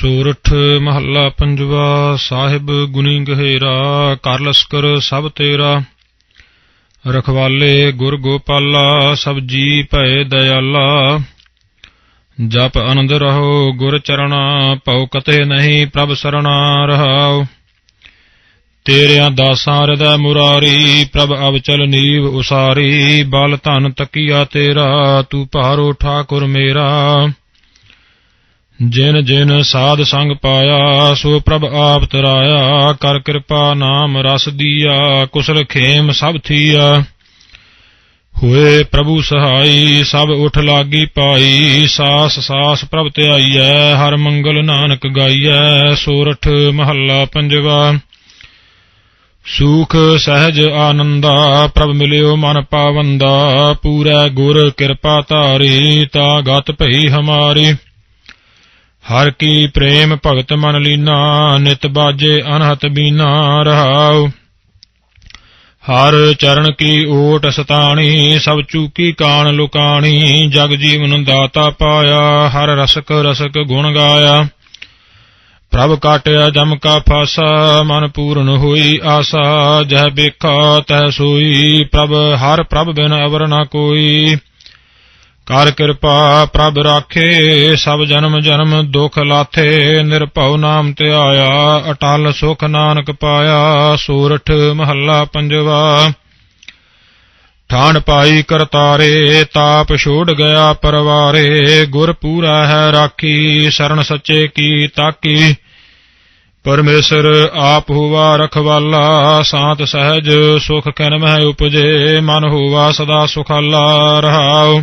ਸੂਰਠ ਮਹੱਲਾ ਪੰਜਵਾ, ਸਾਹਿਬ ਗੁਨੀ ਗਹਿਰਾ ਕਰ ਲਸਕਰ ਸਭ ਤੇਰਾ। ਰਖਵਾਲੇ ਗੁਰ ਗੋਪਾਲਾ, ਸਭ ਜੀ ਭੈ ਦਇਆਲਾ। ਜਪ ਅਨੰਦ ਰਹੋ ਗੁਰ ਚਰਣਾ, ਭਉ ਕਤੇ ਨਹੀਂ ਪ੍ਰਭ ਸਰਣਾ ਰਹਾਉ। ਤੇਰਿਆਂ ਦਾਸਾਂ ਹਿਰਦੈ ਮੁਰਾਰੀ, ਪ੍ਰਭ ਅਵਚਲ ਨੀਵ ਉਸਾਰੀ। ਬਲ ਧਨ ਤਕੀਆ ਤੇਰਾ, ਤੂੰ ਭਾਰੋ ਠਾਕੁਰ ਮੇਰਾ। ਜਿਨ ਜਿਨ ਸਾਧ ਸੰਗ ਪਾਇਆ, ਸੋ ਪ੍ਰਭ ਆਪ ਤਰਾਇਆ। ਕਰ ਕਿਰਪਾ ਨਾਮ ਰਸ ਦੀਆ, ਕੁਸਲ ਖੇਮ ਸਭ ਥੀਆ। ਹੋਏ ਪ੍ਰਭੂ ਸਹਾਈ, ਸਭ ਉਠ ਲਾਗੀ ਪਾਈ। ਸਾਸ ਸਾਸ ਪ੍ਰਭ ਧਿਆਈਐ, ਹਰ ਮੰਗਲ ਨਾਨਕ ਗਾਈਐ। ਸੋਰਠ ਮਹੱਲਾ ਪੰਜਵਾ। ਸੂਖ ਸਹਿਜ ਆਨੰਦਾ, ਪ੍ਰਭ ਮਿਲਿਓ ਮਨ ਪਾਵੰਦਾ। ਪੂਰਾ ਗੁਰ ਕਿਰਪਾ ਧਾਰੀ, ਤਾ ਗਤ ਭਈ ਹਮਾਰੀ। ਹਰ ਕੀ ਪ੍ਰੇਮ ਭਗਤ ਮਨ ਲੀਨਾ, ਨਿਤ ਬਾਜੇ ਅਨਹਤ ਬੀਨਾ ਰਹਾਉ। ਹਰ ਚਰਨ ਕੀ ਓਟ ਸਤਾਣੀ, ਸਭ ਚੂਕੀ ਕਾਣ ਲੁਕਾਣੀ, ਜਗ ਜੀਵਨ ਦਾਤਾ ਪਾਇਆ, ਹਰ ਰਸਕ ਰਸਕ ਗੁਣ ਗਾਇਆ। ਪ੍ਰਭ ਕਾਟਿਆ ਜਮ ਕਾ ਫਾਸਾ, ਮਨ ਪੂਰਨ ਹੋਈ ਆਸਾ, ਜਹ ਬੇਖਾ ਤਹ ਸੋਈ, ਪ੍ਰਭ ਹਰ ਪ੍ਰਭ ਬਿਨ ਅਵਰ ਨਾ ਕੋਈ। ਕਰ ਕਿਰਪਾ ਪ੍ਰਭ ਰਾਖੇ, ਸਭ ਜਨਮ ਜਨਮ ਦੁਖ ਲਾਥੇ, ਨਿਰਭਉ ਨਾਮ ਧਿਆਇਆ, ਅਟਲ ਸੁਖ ਨਾਨਕ ਪਾਇਆ, ਸੂਰਠ ਮਹੱਲਾ ਪੰਜਵਾ। ਠਾਣ ਪਾਈ ਕਰਤਾਰੇ, ਤਾਪ ਛੋੜ ਗਿਆ ਪਰਵਾਰੇ, ਗੁਰ ਪੂਰਾ ਹੈ ਰਾਖੀ, ਸਰਨ ਸੱਚੇ ਕੀ ਤਾਕੀ। ਪਰਮੇਸ਼ਰ ਆਪ ਹੋਵਾ ਰਖਵਾਲਾ, ਸਾਤ ਸਹਿਜ ਸੁਖ ਕਨ ਮਹਿ ਉਪਜੇ, ਮਨ ਹੋਵਾ ਸਦਾ ਸੁਖਾਲਾ ਰਹਾਉ।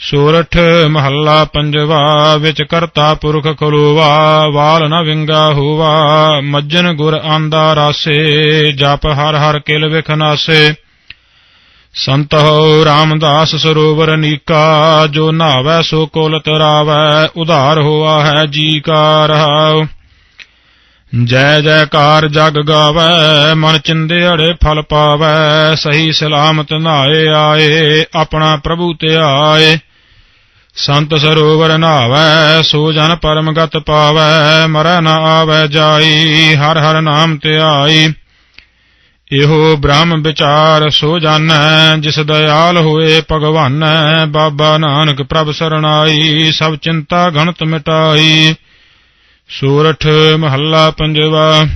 ਸੂਰਠ ਮਹੱਲਾ ਪੰਜਵਾ, ਵਿੱਚ ਕਰਤਾ ਪੁਰਖ ਖਲੋਵਾ ਵਾਲ ਨ ਵਿੰਗਾ ਹੋਵਾ, ਮੱਜਨ ਗੁਰ ਆਂਦਾ ਰਾਸੇ, ਜਪ ਹਰ ਹਰ ਕਿਲ ਵਿਖਨਾਸੇ ਹੋ ਰਾਮਦਾਸ ਸਰੋਵਰ ਨੀਕਾ, ਜੋ ਨਾਵੈ ਸੋ ਕੋਲ ਤਰਾਵੈ, ਉਧਾਰ ਹੋਆ ਹੈ ਜੀ ਕਾ ਰਹਾਉ। ਜੈ ਜੈਕਾਰ ਜਗ ਗਾਵੈ, ਮਨ ਚਿੰਦੇੜੇ ਫਲ ਪਾਵੈ, ਸਹੀ ਸਲਾਮਤ ਨਾਏ ਆਏ, ਆਪਣਾ ਪ੍ਰਭੂ ਧਿਆਏ ਸੰਤ ਸਰੋਵਰ ਨਾਵੈ ਸੋ ਜਨ ਪਰਮ ਗਤ ਪਾਵੈ ਮਰੈ ਨ ਆਵੈ ਜਾਈ, ਹਰ ਹਰ ਨਾਮ ਧਿਆਈ ਇਹੋ ਬ੍ਰਹਮ ਵਿਚਾਰ ਸੋ ਜਾਣੈ, ਜਿਸ ਦਇਆਲ ਹੋਏ ਭਗਵਾਨੈ, ਬਾਬਾ ਨਾਨਕ ਪ੍ਰਭ ਸਰਣਾਈ, ਸਭ ਚਿੰਤਾ ਗਣਤ ਮਿਟਾਈ। ਸੂਰਠ ਮਹੱਲਾ ਪੰਜਵਾ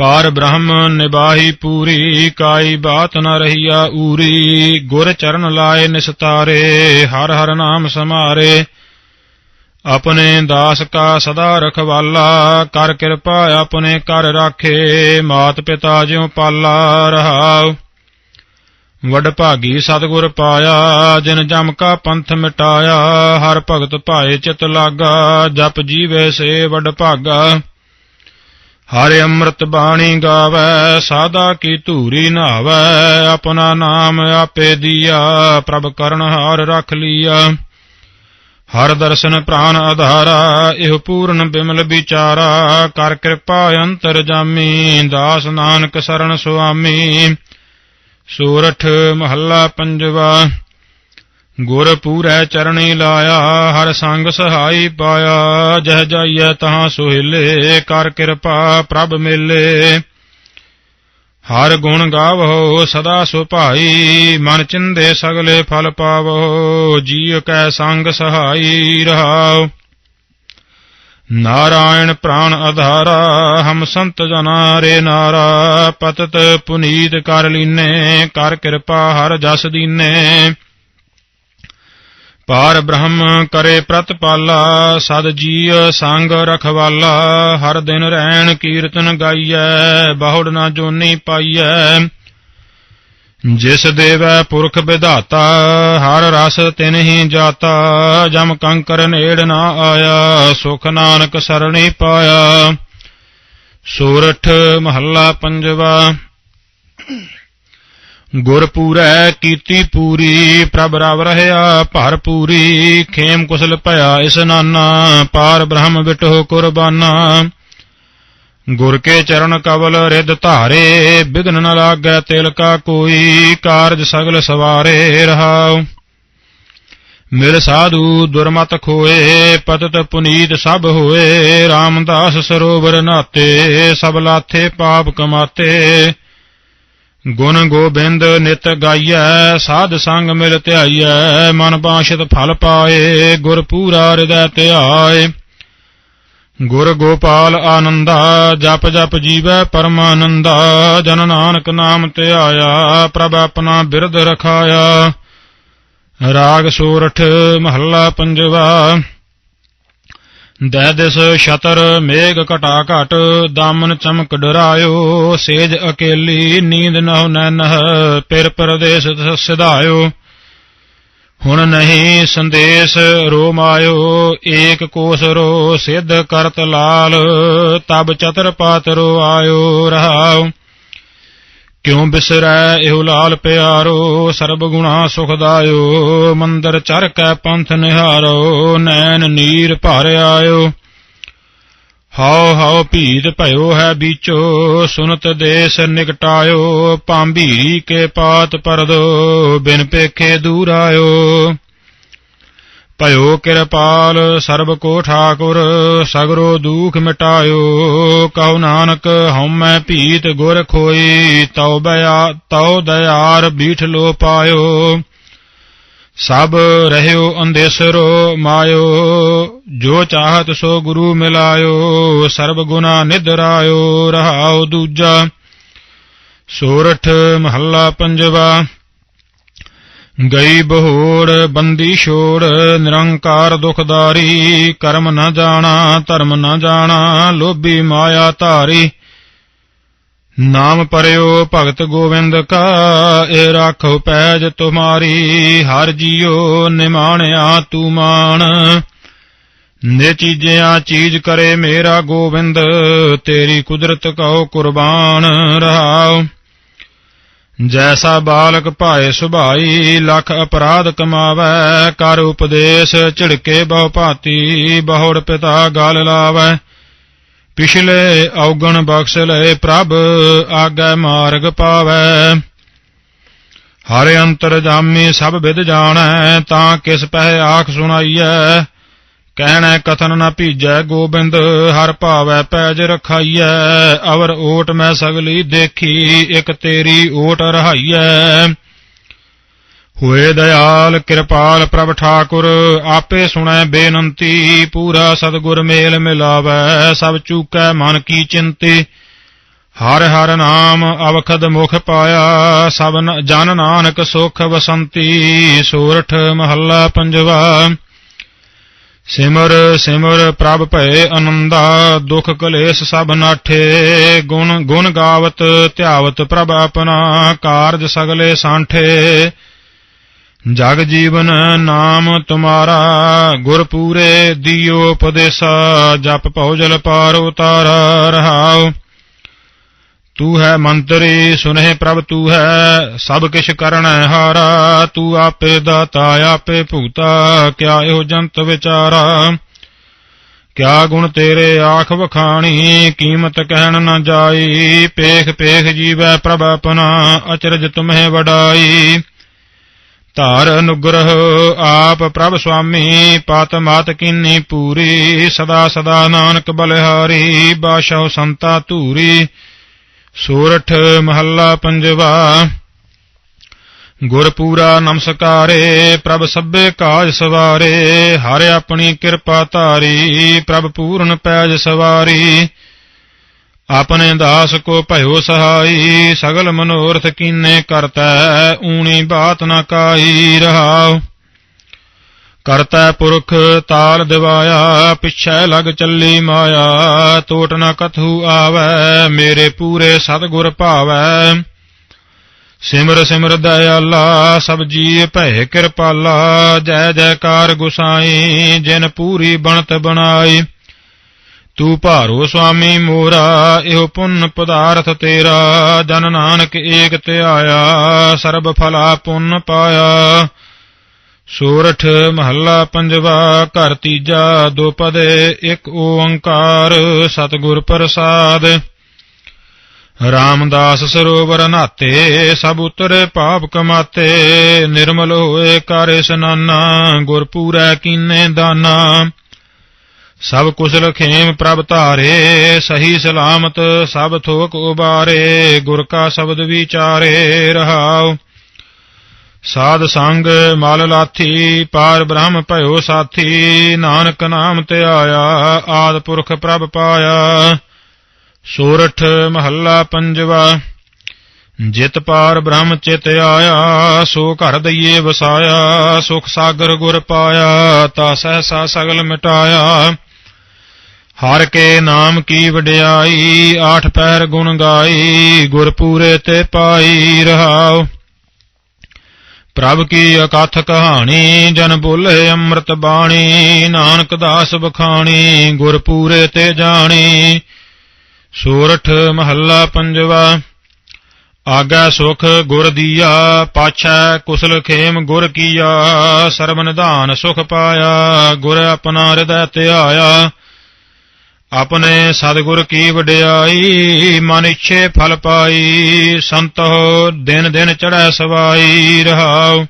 ਪਾਰ ਬ੍ਰਹਮ ਨਿਬਾਹੀ ਪੂਰੀ, ਕਾਈ ਬਾਤ ਨ ਰਹੀਆ ਊਰੀ, ਗੁਰ ਚਰਨ ਲਾਏ ਨਿਸਤਾਰੇ, ਹਰ ਹਰ ਨਾਮ ਸਮਾਰੇ। ਆਪਣੇ ਦਾਸ ਕਾ ਸਦਾ ਰਖਵਾਲਾ, ਕਰ ਕਿਰਪਾ ਆਪਣੇ ਕਰ ਰਾਖੇ, ਮਾਤ ਪਿਤਾ ਜਿਉ ਪਾਲਾ ਰਹਾਉ। ਵਡ ਭਾਗੀ ਸਤਗੁਰ ਪਾਇਆ, ਜਿਨ ਜਮ ਕਾ ਪੰਥ ਮਿਟਾਇਆ, ਹਰ ਭਗਤ ਭਾਏ ਚਿਤ ਲਾਗਾ, ਜਪ ਜੀਵੇ ਸੇ ਵਡ ਭਾਗਾ। ਹਰਿ ਅੰਮ੍ਰਿਤ ਬਾਣੀ ਗਾਵੇ, ਸਾਦਾ ਕੀ ਧੂਰੀ ਨਾਵੇ, ਆਪਣਾ ਨਾਮ ਆਪੇ ਦੀਆ, ਪ੍ਰਭ ਕਰਨ ਹਾਰ ਰਖ ਲੀਆ। ਹਰ ਦਰਸ਼ਨ ਪ੍ਰਾਨ ਆਧਾਰਾ, ਇਹ ਪੂਰਨ ਬਿਮਲ ਵਿਚਾਰਾ, ਕਰ ਕਿਰਪਾ ਅੰਤਰ ਜਾਮੀ, ਦਾਸ ਨਾਨਕ ਸਰਣ ਸੁਆਮੀ। ਸੂਰਠ ਮਹੱਲਾ ਪੰਜਵਾ ਗੁਰ ਪੂਰੈ ਚਰਣੀ ਲਾਇਆ, ਹਰ ਸੰਗ ਸਹਾਈ ਪਾਇਆ। ਜਹ ਜਾਈਐ ਤਹਾਂ ਸੁਹਿਲੇ, ਕਰ ਕਿਰਪਾ ਪ੍ਰਭ ਮਿਲੇ। ਹਰ ਗੁਣ ਗਾਵੋ, ਸਦਾ ਸੁਭਾਈ, ਮਨ ਚਿੰਦੇ ਸਗਲੇ ਫਲ ਪਾਵੋ। ਜੀਵ ਕੈ ਸੰਗ ਸਹਾਈ ਰਹਾਓ ਨਾਰਾਇਣ ਪ੍ਰਾਨ ਆਧਾਰਾ ਹਮ ਸੰਤ ਜਨਾ ਰੇ ਨਾਰਾ। ਪਤਤ ਪੁਨੀਤ ਕਰ ਲੀਨੇ, ਕਰ ਕਿਰਪਾ ਹਰ ਜਸ ਦੀਨੇ। ਪਾਰ ਬ੍ਰਹਮ ਕਰੇ ਪ੍ਰਤਪਾਲਾ ਸਦ ਜੀ ਸੰਗ ਰਖਵਾਲਾ ਹਰ ਦਿਨ ਰਹਿਣ ਕੀਰਤਨ ਗਾਈਐ, ਬਹੁੜ ਨਾ ਜੋਨੀ ਪਾਈਐ। ਜਿਸ ਦੇਵੈ ਪੁਰਖ ਵਿਧਾਤਾ, ਹਰ ਰਸ ਤਿਨ ਹੀ ਜਾਤਾ, ਜਮ ਕੰਕਰ ਨੇੜ ਨਾ ਆਇਆ, ਸੁਖ ਨਾਨਕ ਸਰਣੀ ਪਾਇਆ। ਸੂਰਠ ਮਹੱਲਾ ਪੰਜਵਾ। ਗੁਰ ਪੂਰੈ ਕੀਤੀ ਪੂਰੀ, ਪ੍ਰਭ ਰਵ ਰਹਿਆ ਭਰ ਪੂਰੀ ਖੇਮ ਕੁਸਲ ਭਇਆ ਇਸਨਾਨਾ ਪਾਰ ਬ੍ਰਹਮ ਵਿਟੋ ਕੁਰਬਾਨਾ। ਗੁਰ ਕੇ ਚਰਨ ਕਵਲ ਰਿਦ ਧਾਰੇ, ਬਿਗਨ ਨ ਲਾਗੈ ਤਿਲ ਕਾ ਕੋਈ, ਕਾਰਜ ਸਗਲ ਸਵਾਰੇ ਰਹਾਉ। ਮਿਲ ਸਾਧੂ ਦੁਰਮਤ ਖੋਏ, ਪਤਤ ਪੁਨੀਤ ਸਭ ਹੋਏ RAM ਸਰੋਵਰ ਨਾਤੇ, ਸਭ ਲਾਥੇ ਪਾਪ ਕਮਾਤੇ। ਗੁਣ ਗੋਬਿੰਦ ਨਿਤ ਗਾਈਐ, ਸਾਧ ਸੰਗ ਮਿਲ ਧਿਆਈਐ, ਮਨ ਬਾਸ਼ਿਤ ਫਲ ਪਾਏ, ਗੁਰ ਪੂਰਾ ਹਿਰਦੈ ਧਿਆਏ। ਗੁਰ ਗੋਪਾਲ ਆਨੰਦਾ, ਜਪ ਜਪ ਜੀਵੈ ਪਰਮਾਨੰਦਾ, ਜਨ ਨਾਨਕ ਨਾਮ ਧਿਆਇਆ, ਪ੍ਰਭ ਆਪਣਾ ਬਿਰਧ ਰਖਾਇਆ। ਰਾਗ ਸੋਰਠ ਮਹੱਲਾ ਪੰਜਵਾ। ਦੈ ਦਿਸ ਛਤਰ, ਮੇਘ ਘਟਾ ਘਟ, ਦਾਮਨ ਚਮਕ ਡਰਾਇਓ, ਸੇਜ ਅਕੇਲੀ, ਨੀਂਦ ਨਹੁ ਨੈਨਹ ਪਿਰ ਪਰਦੇਸ ਸਿਧਾਇਓ। ਹੁਣ ਨਹੀਂ ਸੰਦੇਸ਼ ਰੋ ਮਾਇਓ ਏਕ ਕੋਸ ਰੋ ਸਿੱਧ ਕਰਤ ਲਾਲ, ਤਬ ਚਤਰ ਪਾਤਰੋ ਆਇਓ ਰਹਾਉ ਕਿਉ ਬਿਸਰੈ ਇਹੋ ਲਾਲ ਪਿਆਰੋ, ਸਰਬ ਗੁਣਾ ਸੁਖਦਾਇਓ, ਮੰਦਰ ਚਰ ਕੈ ਪੰਥ ਨਿਹਾਰੋ, ਨੈਣ ਨੀਰ ਭਰ ਆਇਓ। ਹਾਉ ਹਾਉ ਭੀਤ ਭਇਓ ਹੈ ਬੀਚੋ, ਸੁਨਤ ਦੇਸ ਨਿਕਟਾਇਓ ਪਾਂਭੀਰੀ ਕੇ ਪਾਤ ਪਰਦੋ, ਬਿਨ ਪੇਖੇ ਦੂਰ ਆਇਓ। ਭਇਓ ਕਿਰਪਾਲ ਸਰਬ ਕੋ ਠਾਕੁਰ, ਸਗਰੋ ਦੁਖ ਮਿਟਾਇਓ। ਕਹੋ ਨਾਨਕ ਹਉਮੈ ਭੀਤ ਗੁਰ ਖੋਈ, ਤਉ ਬਿਆ, ਤਉ ਦਇਆਰ ਬੀਠ ਲੋ ਪਾਇਓ। ਸਭ ਰਹਿਓ ਅੰਦੇਸਰੋ ਮਾਇਓ, ਜੋ ਚਾਹਤ ਸੋ ਗੁਰੂ ਮਿਲਾਇਓ। ਸਰਬ ਗੁਨਾ ਨਿਦਰਾਇਓ ਰਹਾਉ ਦੂਜਾ। ਸੋਰਠ ਮਹੱਲਾ ਪੰਜਵਾ। ਗਈ ਬਹੋੜ, ਬੰਦੀ ਛੋੜ, ਨਿਰੰਕਾਰ ਦੁਖਦਾਰੀ, ਕਰਮ ਨਾ ਜਾਣਾ, ਧਰਮ ਨਾ ਜਾਣਾ, ਲੋਭੀ ਮਾਇਆ ਧਾਰੀ। ਨਾਮ ਪਰਿਓ ਭਗਤ ਗੋਵਿੰਦ ਕਾ ਏ ਰਾਖੋ ਪੈਜ ਤੁਮਾਰੀ, ਹਰ ਜੀਓ ਨਿਮਾਣਿਆ ਤੂ ਮਾਨ ਨੇ ਚੀਜਿਆ ਚੀਜ ਕਰੇ ਮੇਰਾ ਗੋਵਿੰਦ, ਤੇਰੀ ਕੁਦਰਤ ਕਉ ਕੁਰਬਾਨ ਰਹਾਉ। ਜੈਸਾ ਬਾਲਕ ਭਾਏ ਸੁਭਾਈ, ਲਖ ਅਪਰਾਧ ਕਮਾਵੈ, ਕਰ ਉਪਦੇਸ਼ ਝਿੜਕੇ ਬਹੁ ਭਾਤੀ, ਬਹੁੜ ਪਿਤਾ ਗਲ ਲਾਵੈ। ਪਿਛਲੇ ਔਗਣ ਬਖਸ਼ ਲਏ ਪ੍ਰਭ, ਆਗੈ ਮਾਰਗ ਪਾਵੈ। ਹਰ ਅੰਤਰ ਜਾਮੀ ਸਭ ਵਿਦ ਜਾਣੈ, ਤਾਂ ਕਿਸ ਪਹਿ ਆਖ ਸੁਣਾਈਐ। ਕਹਿਣੈ ਕਥਨ ਨਾ ਭੀਜੈ ਗੋਬਿੰਦ, ਹਰ ਭਾਵੈ ਪੈਜ ਰਖਾਈਐ, ਅਵਰ ਓਟ ਮੈਂ ਸਗਲੀ ਦੇਖੀ, ਇਕ ਤੇਰੀ ਓਟ ਰਹਾਈਐ। ਹੋਏ ਦਇਆਲ, ਕਿਰਪਾਲ ਪ੍ਰਭ ਠਾਕੁਰ, ਆਪੇ ਸੁਣੈ ਬੇਨੰਤੀ, ਪੂਰਾ ਸਤਗੁਰ ਮੇਲ ਮਿਲਾਵੈ, ਸਭ ਚੂਕੈ ਮਨ ਕੀ ਚਿੰਤੀ। ਹਰ ਹਰ ਨਾਮ, ਅਵਖਦ ਮੁਖ ਪਾਇਆ, ਸਭ ਜਨ ਨਾਨਕ ਸੁਖ ਵਸੰਤੀ, ਸੋਰਠ ਮਹੱਲਾ ਪੰਜਵਾ। ਸਿਮਰ ਸਿਮਰ ਪ੍ਰਭ ਭਏ ਅਨੰਦਾ ਦੁਖ ਕਲੇਸ਼ ਸਭ ਨਾਠੇ। ਗੁਣ ਗੁਣ ਗਾਵਤ, ਧਿਆਵਤ ਪ੍ਰਭ ਆਪਣਾ, ਕਾਰਜ ਸਗਲੇ ਸਾਂਠੇ। ਜਗ ਜੀਵਨ ਨਾਮ ਤੁਮਾਰਾ, ਗੁਰ ਪੂਰੇ ਦਿਓ ਉਪਦੇਸਾ, ਜਪ ਭਉ ਪਾਰ ਉਤਾਰਾ ਰਹਾਓ ਤੂੰ ਹੈ ਮੰਤਰੀ, ਸੁਨਹਿ ਪ੍ਰਭ ਤੂੰ ਹੈ, ਸਭ ਕਿਛ ਕਰਣੈ ਹਾਰਾ, ਤੂੰ ਆਪੇ ਦਾਤਾ, ਆਪੇ ਭੂਤਾ, ਕਿਆ ਇਹੋ ਜੰਤ ਵਿਚਾਰਾ? ਕਿਆ ਗੁਣ ਤੇਰੇ ਆਖ ਵਖਾਣੀ, ਕੀਮਤ ਕਹਿਣ ਨਾ ਜਾਈ, ਪੇਖ ਪੇਖ ਜੀਵੈ ਪ੍ਰਭ ਆਪਣਾ, ਅਚਰਜ ਤੁਮਹਿ ਵਡਾਈ। ਧਾਰ ਅਨੁਗ੍ਰਹ ਆਪ ਪ੍ਰਭ ਸੁਆਮੀ, ਪਤ ਮਾਤ ਕੀਨੀ ਪੂਰੀ, ਸਦਾ ਸਦਾ ਨਾਨਕ ਬਲਿਹਾਰੀ ਬਾਸ਼ੋ ਸੰਤਾ ਧੂਰੀ। ਸੂਰਠ ਮਹੱਲਾ ਪੰਜਵਾ। ਗੁਰਪੂਰਾ ਨਮਸਕਾਰੇ, ਪ੍ਰਭ ਸਭੇ ਕਾਜ ਸਵਾਰੇ, ਹਰਿ ਆਪਣੀ ਕਿਰਪਾ ਧਾਰੀ, ਪ੍ਰਭ ਪੂਰਨ ਪੈਜ ਸਵਾਰੀ। ਆਪਣੇ ਦਾਸ ਕੋ ਭਇਓ ਸਹਾਈ, ਸਗਲ ਮਨੋਰਥ ਕੀਨੇ ਕਰਤੈ, ਊਣੀ ਬਾਤ ਨਾ ਕਾਈ ਰਹਾਉ। ਕਰਤਾ ਪੁਰਖ ਤਾਲ ਦਿਵਾਇਆ, ਪਿਛੈ ਲਗ ਚੱਲੀ ਮਾਇਆ ਟੋਟ ਨ ਕਥੂ ਆਵੈ, ਮੇਰੇ ਪੂਰੇ ਸਤਗੁਰ ਭਾਵੈ। ਸਿਮਰ ਸਿਮਰ ਦਇਆਲਾ, ਸਭ ਜੀ ਭੈ ਕਿਰਪਾਲਾ, ਜੈ ਜੈਕਾਰ ਗੁਸਾਈ, ਜਿਨ ਪੂਰੀ ਬਣਤ ਬਣਾਈ। ਤੂੰ ਭਾਰੋ ਸੁਆਮੀ ਮੋਰਾ, ਇਹੋ ਪੁੰਨ ਪਦਾਰਥ ਤੇਰਾ, ਜਨ ਨਾਨਕ ਏਕ ਧਿਆਇਆ, ਸਰਬ ਫਲਾ ਪੁੰਨ ਪਾਇਆ। ਸੋਰਠ ਮਹੱਲਾ ਪੰਜਵਾ, ਘਰ ਤੀਜਾ, ਦੋ ਪਦੇ, ਇੱਕ ਓੰਕਾਰ, ਸਤਿਗੁਰ ਪ੍ਰਸਾਦ। ਰਾਮਦਾਸ ਸਰੋਵਰ ਨਾਤੇ, ਸਭ ਉਤਰੇ ਪਾਪ ਕਮਾਤੇ, ਨਿਰਮਲ ਹੋਏ ਕਰ ਇਸਨਾਨਾ ਗੁਰ ਪੂਰੈ ਕੀਨੇ ਦਾਨਾ। ਸਭ ਕੁਸ਼ਲ ਖੇਮ ਪ੍ਰਭ ਧਾਰੇ, ਸਹੀ ਸਲਾਮਤ ਸਭ ਥੋਕ ਉਬਾਰੇ, ਗੁਰ ਕਾ ਸ਼ਬਦ ਵਿਚਾਰੇ ਰਹਾਉ। ਸਾਧ ਸੰਗ ਮਲ ਲਾਥੀ, ਪਾਰ ਬ੍ਰਹਮ ਭਇਓ ਸਾਥੀ, ਨਾਨਕ ਨਾਮ ਤੇ ਆਇਆ, ਆਦ ਪੁਰਖ ਪ੍ਰਭ ਪਾਇਆ। ਸੋਰਠ ਮਹੱਲਾ ਪੰਜਵਾ, ਜਿਤ ਪਾਰ ਬ੍ਰਹਮ ਚਿਤ ਆਇਆ, ਸੋ ਘਰ ਦਈਏ ਵਸਾਇਆ, ਸੁਖ ਸਾਗਰ ਗੁਰ ਪਾਇਆ, ਤਾ ਸਹਸਾ ਸਗਲ ਮਿਟਾਇਆ। ਹਰ ਕੇ ਨਾਮ ਕੀ ਵਡਿਆਈ, ਆਠ ਪੈਰ ਗੁਣ ਗਾਈ, ਗੁਰ ਪੂਰੇ ਤੇ ਪਾਈ ਰਹਾਓ ਪ੍ਰਭ ਕੀ ਅਕਥ ਕਹਾਣੀ ਜਨ ਬੋਲੇ ਅੰਮ੍ਰਿਤ ਬਾਣੀ, ਨਾਨਕ ਦਾਸ ਬਖਾਣੀ ਗੁਰ ਪੂਰੇ ਤੇ ਜਾਣੀ। ਸੂਰਠ ਮਹੱਲਾ ਪੰਜਵਾ, ਆਗਾ ਸੁਖ ਗੁਰ ਦੀਆ, ਪਾਛੈ ਕੁਸਲ ਖੇਮ ਗੁਰ ਕੀਆ ਸਰਬ ਨਿਧਾਨ ਸੁਖ ਪਾਇਆ, ਗੁਰ ਆਪਣਾ ਹਿਰਦੈ ਧਿਆਇਆ। ਆਪਣੇ ਸਤਿਗੁਰ ਕੀ ਵਡਿਆਈ, ਮਨ ਇੱਛੇ ਫਲ ਪਾਈ, ਸੰਤੋ ਦਿਨ ਦਿਨ ਚੜੈ ਸਵਾਈ ਰਹਾਉ।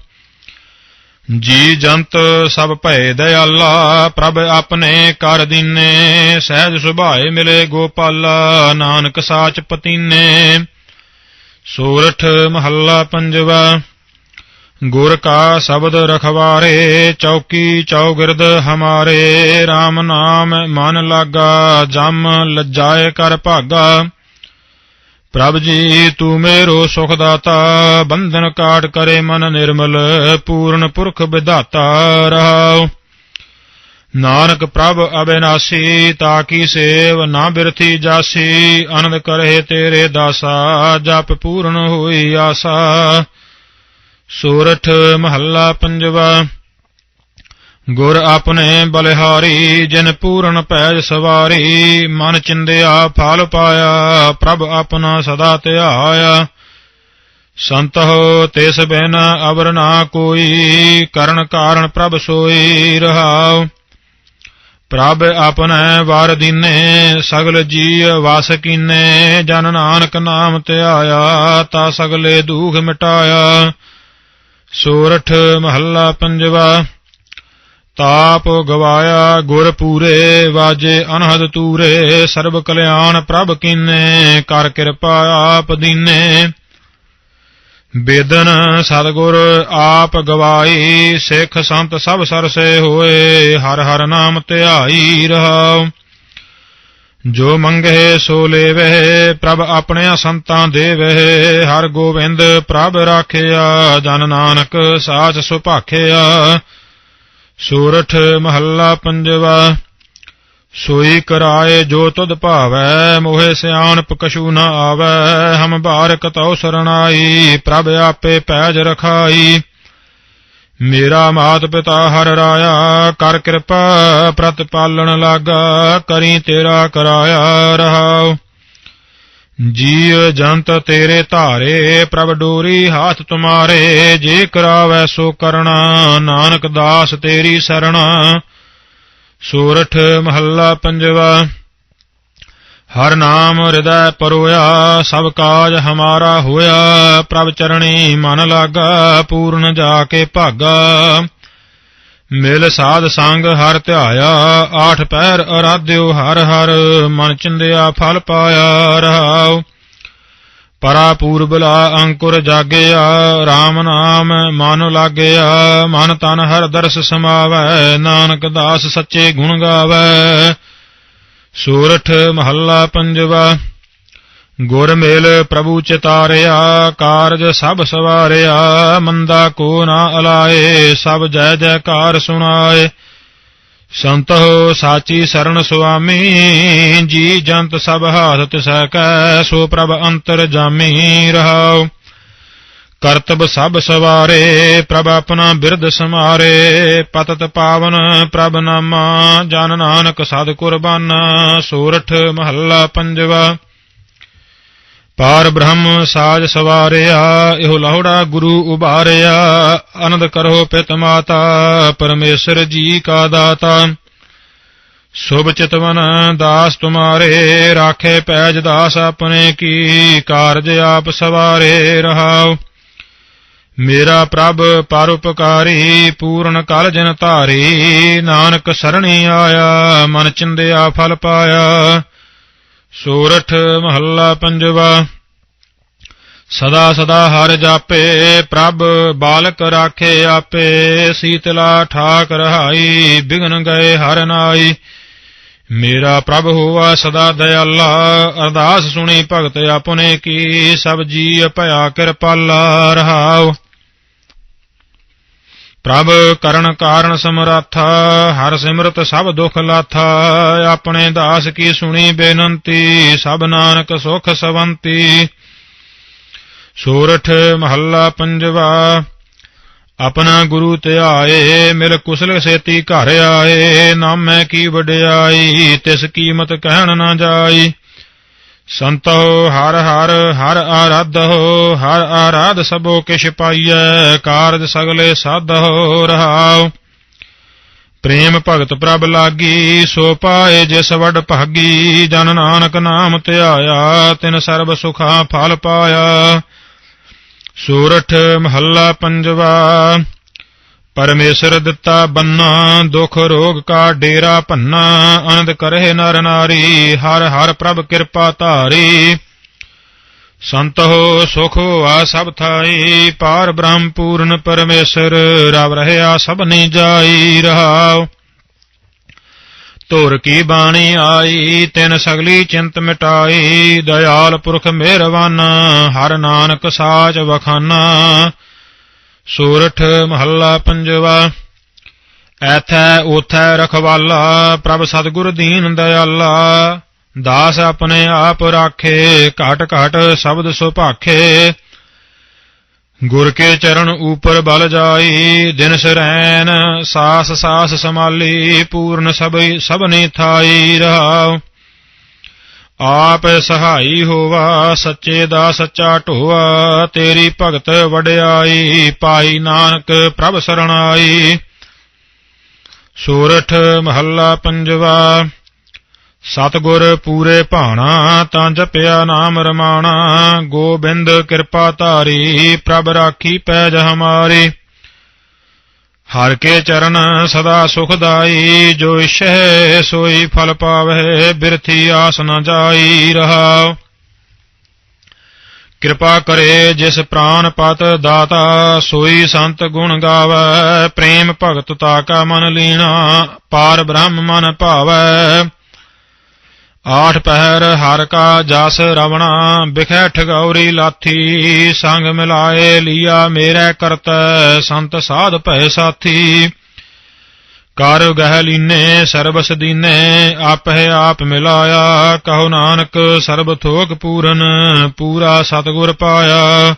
ਜੀ ਜੰਤ ਸਭ ਭੈ ਦਇਆਲਾ, ਪ੍ਰਭ ਆਪਣੇ ਕਰ ਦੀਨੇ, ਸਹਿਜ ਸੁਭਾਏ ਮਿਲੇ ਗੋਪਾਲਾ, ਨਾਨਕ ਸਾਚ ਪਤੀਨੇ। ਸੂਰਠ ਮਹੱਲਾ ਪੰਜਵਾ ਗੁਰ ਕਾ ਸ਼ਬਦ ਰਖਵਾਰੇ, ਚੌਕੀ ਚੌਗਿਰਦ ਹਮਾਰੇ RAM ਨਾਮ ਮਨ ਲਾਗਾ, ਜਮ ਲਜਾਏ ਕਰ ਭਾਗਾ। ਪ੍ਰਭ ਜੀ, ਤੂੰ ਮੇਰੋ ਸੁਖ ਦਾਤਾ ਬੰਧਨ ਕਾਟ ਕਰੇ ਮਨ ਨਿਰਮਲ, ਪੂਰਨ ਪੁਰਖ ਵਿਧਾਤਾ ਰਹਾਉ। ਨਾਨਕ ਪ੍ਰਭ ਅਬਿਨਾਸੀ ਤਾਕੀ ਸੇਵ ਨਾ ਬਿਰਥੀ ਜਾਸੀ ਅਨੰਦ ਕਰੇ ਤੇਰੇ ਦਾਸਾ, ਜਪ ਪੂਰਨ ਹੋਈ ਆਸਾ। ਸੂਰਠ ਮਹੱਲਾ ਪੰਜਵਾ, ਗੁਰ ਆਪਣੇ ਬਲਿਹਾਰੀ, ਜਿਨ ਪੂਰਨ ਪੈਜ ਸਵਾਰੀ, ਮਨ ਚਿੰਦਿਆ ਫਲ ਪਾਇਆ, ਪ੍ਰਭ ਆਪਣਾ ਸਦਾ ਧਿਆਇਆ। ਸੰਤੋ ਤਿਸ ਬਿਨ ਅਵਰ ਨਾ ਕੋਈ, ਕਰਨ ਕਾਰਨ ਪ੍ਰਭ ਸੋਈ ਰਹਾਉ। ਪ੍ਰਭ ਆਪਣੇ ਵਾਰ ਦੀਨੇ, ਸਗਲ ਜੀ ਵਾਸ ਕੀਨੇ, ਜਨ ਨਾਨਕ ਨਾਮ ਧਿਆਇਆ, ਤਾ ਸਗਲੇ ਦੁਖ ਮਿਟਾਇਆ। ਸੋਰਠ ਮਹੱਲਾ ਪੰਜਵਾ, ਤਾਪ ਗਵਾਇਆ ਗੁਰ ਪੂਰੇ, ਵਾਜੇ ਅਨਹਦ ਤੂਰੇ, ਸਰਬ ਕਲਿਆਣ ਪ੍ਰਭ ਕੀਨੇ, ਕਰ ਕਿਰਪਾ ਆਪ ਦੀਨੇ। ਬੇਦਨ ਸਤਗੁਰ ਆਪ ਗਵਾਈ, ਸਿੱਖ ਸੰਤ ਸਭ ਸਰਸੇ ਹੋਏ, ਹਰ ਹਰ ਨਾਮ ਧਿਆਈ ਰਹਾਉ। ਜੋ ਮੰਗੇ ਸੋ ਲੇਵਹਿ ਪ੍ਰਭ ਆਪਣਿਆਂ ਸੰਤਾਂ ਦੇਵੇ। ਹਰ ਗੋਬਿੰਦ ਪ੍ਰਭ ਰਾਖਿਆ, ਜਨ ਨਾਨਕ ਸਾਚ ਸੁਭਾਖਿਆ। ਸੂਰਠ ਮਹੱਲਾ ਪੰਜਵਾ, ਸੋਈ ਕਰਾਏ ਜੋ ਤੁਧ ਭਾਵੈ, ਮੋਹਿ ਸਿਆਣਪ ਕਛੂ ਨ ਆਵੈ। ਹਮ ਬਾਰਕ ਤਉ ਸਰਣਾਈ, ਪ੍ਰਭ ਆਪੇ ਪੈਜ ਰਖਾਈ। ਮੇਰਾ ਮਾਤ ਪਿਤਾ ਹਰ ਰਾਇਆ, ਕਰ ਕਿਰਪਾ ਪ੍ਰਤ ਪਾਲਣ ਲਾਗਾ, ਕਰੀ ਤੇਰਾ ਕਰਾਇਆ ਰਹਾਉ। ਜੀਵ ਜੰਤ ਤੇਰੇ ਧਾਰੇ, ਪ੍ਰਭ ਡੋਰੀ ਹਾਥ ਤੁਮਾਰੇ, ਜੇ ਕਰਾਵੈ ਸੋ ਕਰਣਾ ਨਾਨਕ ਦਾਸ ਤੇਰੀ ਸਰਣਾ। ਸੋਰਠ ਮਹੱਲਾ ਪੰਜਵਾ ਹਰ ਨਾਮ ਹਿਰਦੈ ਪਰੋਇਆ, ਸਭ ਕਾਜ ਹਮਾਰਾ ਹੋਇਆ, ਪ੍ਰਭ ਚਰਣੀ ਮਨ ਲਾਗਾ, ਪੂਰਨ ਜਾ ਕੇ ਭਾਗਾ। ਮਿਲ ਸਾਧ ਸੰਗ ਹਰ ਧਿਆਇਆ, ਆਠ ਪੈਰ ਅਰਾਧਿਓ ਹਰ ਹਰ, ਮਨ ਚਿੰਦਿਆ ਫਲ ਪਾਇਆ ਰਹਾਉ। ਪਰਾ ਪੂਰਬਲਾ ਅੰਕੁਰ ਜਾਗਿਆ RAM ਨਾਮ ਮਨ ਲਾਗਿਆ, ਮਨ ਤਨ ਹਰ ਦਰਸ ਸਮਾਵੈ, ਨਾਨਕ ਦਾਸ ਸੱਚੇ ਗੁਣ ਗਾਵੈ। ਸੂਰਠ ਮਹੱਲਾ ਪੰਜਵਾ, ਗੁਰ ਮੇਲ ਪ੍ਰਭੂ ਚਿਤਾਰਿਆ, ਕਾਰਜ ਸਭ ਸਵਾਰਿਆ, ਮੰਦਾ ਕੋ ਨਾ ਅਲਾਏ, ਸਭ ਜੈ ਜੈਕਾਰ ਸੁਣਾਏ। ਸੰਤੋ ਸਾਚੀ ਸਰਣ ਸੁਆਮੀ, ਜੀ ਜੰਤ ਸਭ ਹਾਥ ਤਿਸੈ ਕੈ, ਸੋ ਪ੍ਰਭ ਅੰਤਰ ਜਾਮੀ ਰਹਾਉ। ਕਰਤਬ ਸਭ ਸਵਾਰੇ, ਪ੍ਰਭ ਆਪਣਾ ਬਿਰਧ ਸਮਾਰੇ ਪਤਤ ਪਾਵਨ, ਪ੍ਰਭ ਨਾਮਾ, ਜਨ ਨਾਨਕ ਸਦ ਕੁਰਬਾਨਾ, ਸੂਰਠ ਮਹੱਲਾ ਪੰਜਵਾ। ਪਾਰ ਬ੍ਰਹਮ ਸਾਜ ਸਵਾਰਿਆ, ਇਹੋ ਲਾਹੜਾ ਗੁਰੂ ਉਬਾਰਿਆ ਆਨੰਦ ਕਰੋ ਪਿਤ ਮਾਤਾ, ਪਰਮੇਸ਼ਰ ਜੀ ਕਾ ਦਾਤਾ। ਸੁਭ ਚਿਤਵਨ ਦਾਸ ਤੁਮਾਰੇ, ਰਾਖੇ ਪੈਜ ਦਾਸ ਆਪਣੇ ਕੀ, ਕਾਰਜ ਆਪ ਸਵਾਰੇ ਰਹਾਓ ਮੇਰਾ ਪ੍ਰਭ ਪਰਉਪਕਾਰੀ, ਪੂਰਨ ਕਲ ਜਨ ਧਾਰੀ, ਨਾਨਕ ਸਰਣੀ ਆਇਆ, ਮਨ ਚਿੰਦਿਆ ਫਲ ਪਾਇਆ। ਸੂਰਠ ਮਹੱਲਾ ਪੰਜਵਾ, ਸਦਾ ਸਦਾ ਹਰ ਜਾਪੇ, ਪ੍ਰਭ ਬਾਲਕ ਰਾਖੇ ਆਪੇ, ਸੀਤਲਾ ਠਾਕ ਰਹਾਈ ਬਿਗਨ ਗਏ ਹਰ ਨਾਈ। ਮੇਰਾ ਪ੍ਰਭ ਹੋਵਾ ਸਦਾ ਦਇਆਲਾ, ਅਰਦਾਸ ਸੁਣੀ ਭਗਤ ਆਪਣੇ ਕੀ, ਸਭ ਜੀ ਭਇਆ ਕਿਰਪਾਲਾ ਰਹਾਉ। ਪ੍ਰਭ ਕਰਨ ਕਾਰਨ ਸਮਰੱਥਾ, ਹਰ ਸਿਮਰਤ ਸਭ ਦੁਖ ਲਾਥਾ, ਆਪਣੇ ਦਾਸ ਕੀ ਸੁਣੀ ਬੇਨੰਤੀ, ਸਭ ਨਾਨਕ ਸੁਖ ਸਵੰਤੀ। ਸੂਰਠ ਮਹੱਲਾ ਪੰਜਵਾ, ਆਪਣਾ ਗੁਰੂ ਧਿਆਏ ਮਿਲ ਕੁਸਲ ਸੇਤੀ ਘਰ ਆਏ, ਨਾਮੈ ਕੀ ਵਡਿਆਈ, ਤਿਸ ਕੀਮਤ ਕਹਿਣ ਨਾ ਜਾਈ। ਸੰਤੋ ਹਰ ਹਰ ਹਰ ਆਰਾਧੋ ਹਰ ਆਰਾਧ ਸਭੋ ਕਿਛ ਪਾਈਐ, ਕਾਰਜ ਸਗਲੇ ਸਾਧੋ ਰਹਾਉ। ਪ੍ਰੇਮ ਭਗਤ ਪ੍ਰਭ ਲਾਗੀ, ਸੋ ਪਾਏ ਜਿਸ ਵਡ ਭਾਗੀ, ਜਨ ਨਾਨਕ ਨਾਮ ਧਿਆਇਆ, ਤਿਨ ਸਰਬ ਸੁਖਾ ਫਲ ਪਾਇਆ। ਸੂਰਠ ਮਹੱਲਾ ਪੰਜਵਾ ਪਰਮੇਸ਼ਰ ਦਿੱਤਾ ਬੰਨਾ, ਦੁਖ ਰੋਗ ਕਾ ਡੇਰਾ ਭੰਨਾ, ਆਨੰਦ ਕਰਹਿ ਨਰ ਨਾਰੀ, ਹਰ ਹਰ ਪ੍ਰਭ ਕਿਰਪਾ ਧਾਰੀ। ਸੰਤ ਹੋ, ਸੁਖ ਆ ਸਭ ਥਾਈ, ਪਾਰ ਬ੍ਰਹਮ ਪੂਰਨ ਪਰਮੇਸ਼ਰ, ਰਵ ਰਹਿਆ ਸਭਨੀ ਜਾਈ ਰਹਾਉ। ਧੁਰ ਕੀ ਬਾਣੀ ਆਈ, ਤਿਨ ਸਗਲੀ ਚਿੰਤ ਮਿਟਾਈ, ਦਇਆਲ ਪੁਰਖ ਮਿਹਰਵਾਨ, ਹਰ ਨਾਨਕ ਸਾਚ ਵਖਾਨਾ। ਸੂਰਠ ਮਹੱਲਾ ਪੰਜਵਾ। ਐਥੈ ਉਥੈ ਰਖਵਾਲਾ, ਪ੍ਰਭ ਸਤਿਗੁਰ ਦੀਨ ਦਇਆਲਾ। ਦਾਸ ਆਪਣੇ ਆਪ ਰਾਖੇ, ਘਟ ਘਟ ਸ਼ਬਦ ਸੁਭਾਖੇ। ਗੁਰ ਕੇ ਚਰਨ ਉਪਰ ਬਲ ਜਾਈ, ਦਿਨ ਸਰੈਨ ਸਾਸ ਸਾਸ ਸਮਾਲੀ ਪੂਰਨ ਸਭਈ ਸਭਨੇ ਥਾਈ ਰਹਾਉ। ਆਪ ਸਹਾਈ ਹੋਵਾ, ਸੱਚੇ ਦਾ ਸੱਚਾ ਢੋਆ ਤੇਰੀ ਭਗਤ ਵਡਿਆਈ, ਪਾਈ ਨਾਨਕ ਪ੍ਰਭ ਸਰਣਾਈ। ਸੂਰਠ ਮਹੱਲਾ ਪੰਜਵਾ, ਸਤਗੁਰ ਪੂਰੇ ਭਾਣਾ, ਤਾਂ ਜਪਿਆ ਨਾਮ ਰਮਾਣਾ, ਗੋਬਿੰਦ ਕਿਰਪਾ ਧਾਰੀ, ਪ੍ਰਭ ਰਾਖੀ ਪੈਜ ਹਮਾਰੀ। ਹਰ ਕੇ ਚਰਨ ਸਦਾ ਸੁਖਦਾਈ, ਜੋ ਇਛੈ ਸੋਈ ਫਲ ਪਾਵੇ, ਬਿਰਥੀ ਆਸ ਨ ਜਾਈ ਰਹਾਉ। ਕਿਰਪਾ ਕਰੇ ਜਿਸ ਪ੍ਰਾਨ ਪਤ ਦਾਤਾ, ਸੋਈ ਸੰਤ ਗੁਣ ਗਾਵੇ, ਪ੍ਰੇਮ ਭਗਤ ਤਾ ਕਾ ਮਨ ਲੀਣਾ, ਪਾਰ ਬ੍ਰਹਮ ਮਨ ਭਾਵੈ। ਆਠ ਪਹਿਰ ਹਰ ਕਾ ਜਸ ਰਵਣਾ ਬਿਖੈ ਠਗੌਰੀ ਲਾਥੀ, ਸੰਗ ਮਿਲਾਏ ਲੀਆ ਮੇਰੇ ਕਰਤ, ਸੰਤ ਸਾਧ ਭੈ ਸਾਥੀ। ਕਰ ਗਹਿਲੀਨੇ ਸਰਬਸ ਦੀਨੇ, ਆਪਹਿ ਆਪ ਮਿਲਾਇਆ, ਕਹੋ ਨਾਨਕ ਸਰਬ ਥੋਕ ਪੂਰਨ, ਪੂਰਾ ਸਤਗੁਰ ਪਾਇਆ।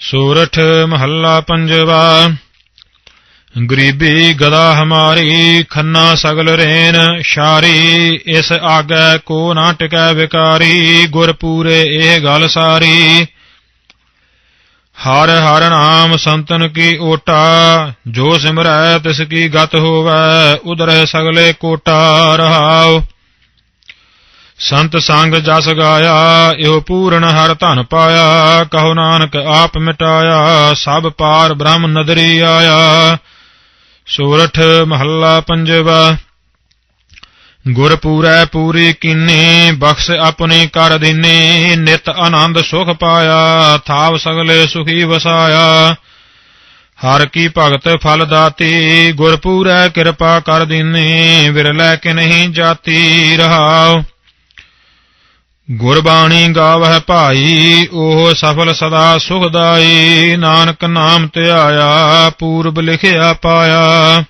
ਸੂਰਠ ਮਹੱਲਾ ਪੰਜਵਾ ਗਰੀਬੀ ਗਦਾ ਹਮਾਰੀ, ਖੰਨਾ ਸਗਲ ਰੇਨ ਸ਼ਾਰੀ, ਇਸ ਆਗੈ ਕੋ ਨਾ ਟਿਕੈ ਵਿਕਾਰੀ, ਗੁਰ ਪੂਰੇ ਇਹ ਗੱਲ ਸਾਰੀ। ਹਰ ਹਰ ਨਾਮ ਸੰਤਨ ਕੀ ਓਟਾ, ਜੋ ਸਿਮਰੈ ਤਿਸ ਕੀ ਗਤ ਹੋਵੈ ਉਦਰੈ ਸਗਲੇ ਕੋਟਾ ਰਹਾਉ। ਸੰਤ ਸੰਗ ਜਸ ਗਾਇਆ, ਇਹੋ ਪੂਰਨ ਹਰ ਧਨ ਪਾਇਆ, ਕਹੋ ਨਾਨਕ ਆਪ ਮਿਟਾਇਆ, ਸਭ ਪਾਰ ਬ੍ਰਹਮ ਨਦਰੀ ਆਇਆ। ਸੋਰਠ ਮਹੱਲਾ ਪੰਜਵਾ ਗੁਰ ਪੂਰੈ ਪੂਰੀ ਕੀਨੀ, ਬਖਸ਼ ਆਪਣੀ ਕਰ ਦੀਨੀ, ਨਿਤ ਆਨੰਦ ਸੁਖ ਪਾਇਆ, ਥਾਵ ਸਗਲੇ ਸੁਖੀ ਵਸਾਇਆ। ਹਰ ਕੀ ਭਗਤ ਫਲ ਦਾਤੀ ਗੁਰ ਪੂਰੈ ਕਿਰਪਾ ਕਰ ਦੀਨੀ, ਵਿਰਲੇ ਕਿ ਨਹੀਂ ਜਾਤੀ ਰਹਾਉ। ਗੁਰਬਾਣੀ ਗਾਵਹਿ ਭਾਈ ਉਹ ਸਫਲ ਸਦਾ ਸੁਖਦਾਈ ਨਾਨਕ ਨਾਮ ਧਿਆਇਆ ਪੂਰਬ ਲਿਖਿਆ ਪਾਇਆ।